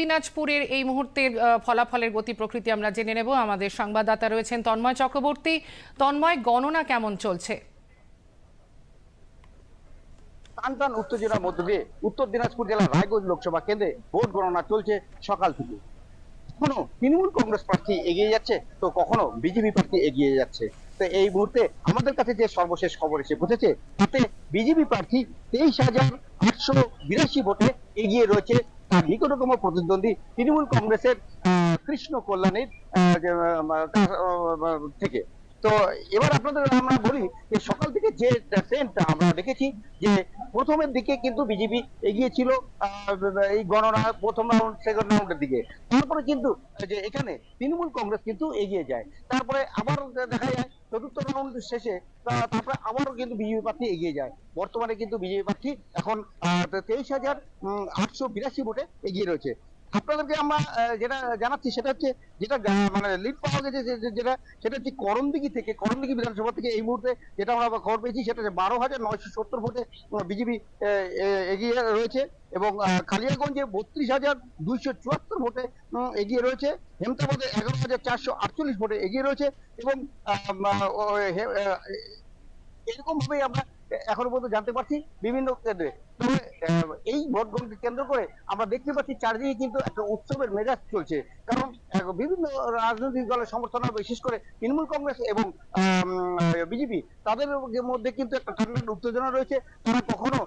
দিনাজপুরের এই মুহূর্তের ফলাফলের গতি প্রকৃতি আমরা জেনে নেব। আমাদের সংবাদদাতা রয়েছেন তন্ময় চক্রবর্তী। তন্ময়, গণনা কেমন চলছে? টান টান উত্তেজনার মধ্য দিয়ে উত্তর দিনাজপুর জেলার রায়গঞ্জ লোকসভা কেন্দ্রে ভোট গণনা চলছে সকাল থেকে। কখনো তৃণমূল কংগ্রেস প্রার্থী এগিয়ে যাচ্ছে, তো কখনো বিজেপি প্রার্থী এগিয়ে যাচ্ছে। তো এই মুহূর্তে আমাদের কাছে যে সর্বশেষ খবর এসে পৌঁছেছে, তাতে বিজেপি প্রার্থী তেইশ হাজার আটশো বিরাশি ভোটে এগিয়ে রয়েছে নিকটতম প্রতিদ্বন্দ্বী তৃণমূল কংগ্রেসের কৃষ্ণ কল্যাণীর থেকে। তো এবার আপনাদের আমরা বলি যে সকাল থেকে যে ট্রেন্ডটা আমরা দেখেছি যে প্রথমের দিকে কিন্তু বিজেপি এগিয়ে ছিল এই গণনা প্রথম রাউন্ড সেকেন্ড রাউন্ডের দিকে। তারপরে কিন্তু যে এখানে তৃণমূল কংগ্রেস কিন্তু এগিয়ে যায়। তারপরে আবার দেখা যায় চতুর্থ রাউন্ড শেষে তারপরে আবারও কিন্তু বিজেপি প্রার্থী এগিয়ে যায়। বর্তমানে কিন্তু বিজেপি প্রার্থী এখন তেইশ হাজার আটশো বিরাশি ভোটে এগিয়ে রয়েছে। আপনাদেরকে আমরা যেটা জানাচ্ছি সেটা হচ্ছে, যেটা মানে লিড পাওয়া গেছে যেটা, সেটা হচ্ছে করণদিঘি থেকে করণদিঘি বিধানসভা থেকে এই মুহূর্তে যেটা আমরা খবর পেয়েছি, সেটা হচ্ছে বারো হাজার নয়শো সত্তর ভোটে বিজেপি এগিয়ে রয়েছে এবং কালিয়াগঞ্জে বত্রিশ হাজার দুইশো চুয়াত্তর ভোটে এগিয়ে রয়েছে, হেমতাবাদে এগারো হাজার চারশো আটচল্লিশ ভোটে এগিয়ে রয়েছে এবং এরকম ভাবেই আমরা এখনও পর্যন্ত জানতে পারছি বিভিন্ন কেন্দ্রে তবে এই ভোট গ্রহণকে কেন্দ্র করে আমরা দেখতে পাচ্ছি চারদিকে কিন্তু একটা উৎসবের মেজাজ চলছে। কারণ বিভিন্ন রাজনৈতিক দলের সমর্থন বিশেষ করে তৃণমূল কংগ্রেস এবং বিজেপি, তাদের মধ্যে কিন্তু একটা উত্তেজনা রয়েছে। তারা কখনো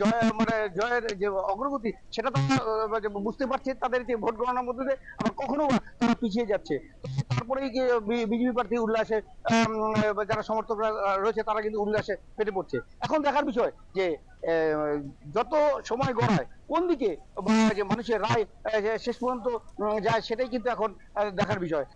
জয় মানে জয়ের যে অগ্রগতি, সেটা তারা বুঝতে পারছে তাদের যে ভোট গণনার মধ্যে দিয়ে, আবার কখনো তারা পিছিয়ে যাচ্ছে। তারপরেই বিজেপি প্রার্থী উল্লাসে যারা সমর্থকরা রয়েছে তারা কিন্তু উল্লাসে ফেটে পড়ছে। এখন দেখার বিষয় যে যত সময় গড়ায়, কোন দিকে মানুষের রায় শেষ পর্যন্ত যায়, সেটাই কিন্তু এখন দেখার বিষয়।